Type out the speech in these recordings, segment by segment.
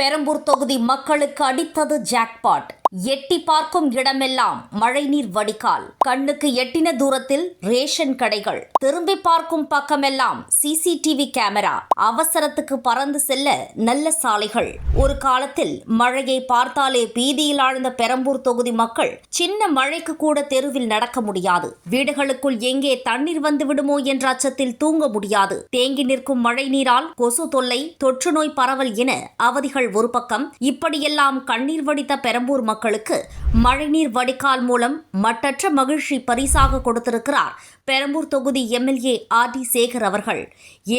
பெரம்பூர் தொகுதி மக்களுக்கு அடித்தது ஜாக்பாட் எட்டி பார்க்கும் இடமெல்லாம் மழைநீர் வடிகால். கண்ணுக்கு எட்டின தூரத்தில் ரேஷன் கடைகள். திரும்பி பார்க்கும் பக்கமெல்லாம் சிசிடிவி கேமரா. அவசரத்துக்கு பறந்து செல்ல நல்ல சாலைகள். ஒரு காலத்தில் மழையை பார்த்தாலே பீதியில் ஆழ்ந்த பெரம்பூர் தொகுதி மக்கள் சின்ன மழைக்கு கூட தெருவில் நடக்க முடியாது. வீடுகளுக்குள் எங்கே தண்ணீர் வந்து விடுமோ என்ற அச்சத்தில் தூங்க முடியாது. தேங்கி நிற்கும் மழை நீரால் கொசு தொல்லை தொற்று நோய் பரவல் என அவதிகள் ஒரு பக்கம். இப்படியெல்லாம் கண்ணீர் வடித்த பெரம்பூர் மக்கள் மக்களுக்கு மழைநீர் வடிகால் மூலம் மட்டற்ற மகிழ்ச்சி பரிசாக கொடுத்திருக்கிறார் பெரம்பூர் தொகுதி எம்எல்ஏ ஆர் டி சேகர் அவர்கள்.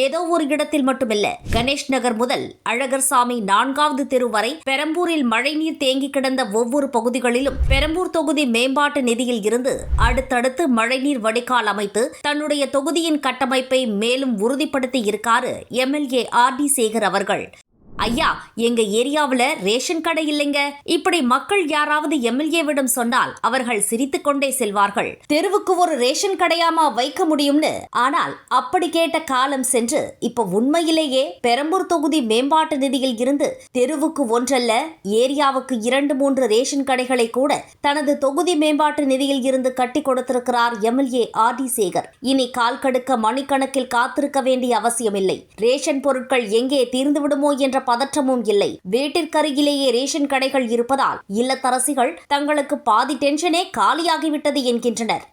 ஏதோ ஒரு இடத்தில் மட்டுமில்ல கணேஷ் நகர் முதல் அழகர்சாமி நான்காவது தெரு வரை பெரம்பூரில் மழைநீர் தேங்கி கிடந்த ஒவ்வொரு பகுதிகளிலும் பெரம்பூர் தொகுதி மேம்பாட்டு நிதியில் இருந்து அடுத்தடுத்து மழைநீர் வடிகால் அமைத்து தன்னுடைய தொகுதியின் கட்டமைப்பை மேலும் உறுதிப்படுத்தி இருக்காரு எம்எல்ஏ ஆர் டி சேகர் அவர்கள். ஐயா எங்க ஏரியாவுல ரேஷன் கடை இல்லைங்க. இப்படி மக்கள் யாராவது எம்எல்ஏவிடம் சொன்னால் அவர்கள் சிரித்துக் கொண்டே செல்வார்கள். தெருவுக்கு ஒரு ரேஷன் கடையாமா வைக்க முடியும்னு. ஆனால் அப்படி கேட்ட காலம் சென்று இப்ப உண்மையிலேயே பெரம்பூர் தொகுதி மேம்பாட்டு நிதியில் இருந்து தெருவுக்கு ஒன்றல்ல ஏரியாவுக்கு இரண்டு மூன்று ரேஷன் கடைகளை கூட தனது தொகுதி மேம்பாட்டு நிதியில் இருந்து கட்டி கொடுத்திருக்கிறார் எம்எல்ஏ ஆர் டி சேகர். இனி கால் கடுக்க மணிக்கணக்கில் காத்திருக்க வேண்டிய அவசியமில்லை. ரேஷன் பொருட்கள் எங்கே தீர்ந்து விடுமோ என்ற பதற்றமும் இல்லை. வீட்டிற்கருகிலேயே ரேஷன் கடைகள் இருப்பதால் இல்லத்தரசிகள் தங்களுக்கு பாதி டென்ஷனே காலியாகிவிட்டது என்கின்றனர்.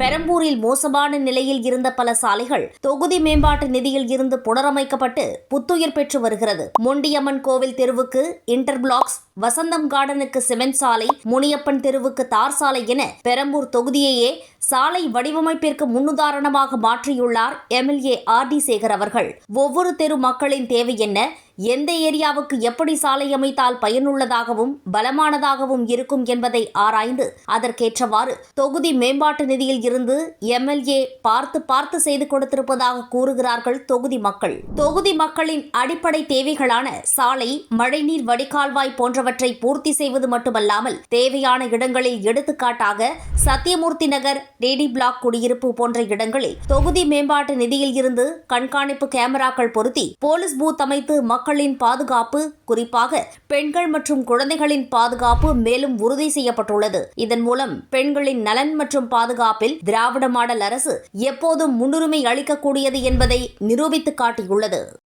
பெரம்பூரில் மோசமான நிலையில் இருந்த பல சாலைகள் தொகுதி மேம்பாட்டு நிதியில் இருந்து புனரமைக்கப்பட்டு புத்துயிர் பெற்று வருகிறது. மொண்டியம்மன் கோவில் தெருவுக்கு இன்டர்பிளாக்ஸ் வசந்தம் கார்டனுக்கு சிமெண்ட் சாலை முனியப்பன் தெருவுக்கு தார் சாலை என பெரம்பூர் தொகுதியையே சாலை வடிவமைப்பிற்கு முன்னுதாரணமாக மாற்றியுள்ளார் எம்எல்ஏ ஆர் டி சேகர் அவர்கள். ஒவ்வொரு தெரு மக்களின் தேவை என்ன? எந்த ஏரியாவுக்கு எப்படி சாலை அமைத்தால் பயனுள்ளதாகவும் பலமானதாகவும் இருக்கும் என்பதை ஆராய்ந்து அதற்கேற்றவாறு தொகுதி மேம்பாட்டு நிதியில் இருந்து எம்எல்ஏ பார்த்து பார்த்து செய்து கொடுத்திருப்பதாக கூறுகிறார்கள் தொகுதி மக்கள். தொகுதி மக்களின் அடிப்படை தேவைகளான சாலை மழைநீர் வடிகால்வாய் போன்றவற்றை பூர்த்தி செய்வது மட்டுமல்லாமல் தேவையான இடங்களில் எடுத்துக்காட்டாக சத்தியமூர்த்தி நகர் டேடி பிளாக் குடியிருப்பு போன்ற இடங்களில் தொகுதி மேம்பாட்டு நிதியில் இருந்து கண்காணிப்பு கேமராக்கள் பொருத்தி போலீஸ் பூத் அமைத்து மக்களின் பாதுகாப்பு குறிப்பாக பெண்கள் மற்றும் குழந்தைகளின் பாதுகாப்பு மேலும் உறுதி செய்யப்பட்டுள்ளது. இதன் மூலம் பெண்களின் நலன் மற்றும் பாதுகாப்பில் திராவிட மாடல் அரசு எப்போதும் முன்னுரிமை அளிக்கக்கூடியது என்பதை நிரூபித்து காட்டியுள்ளது.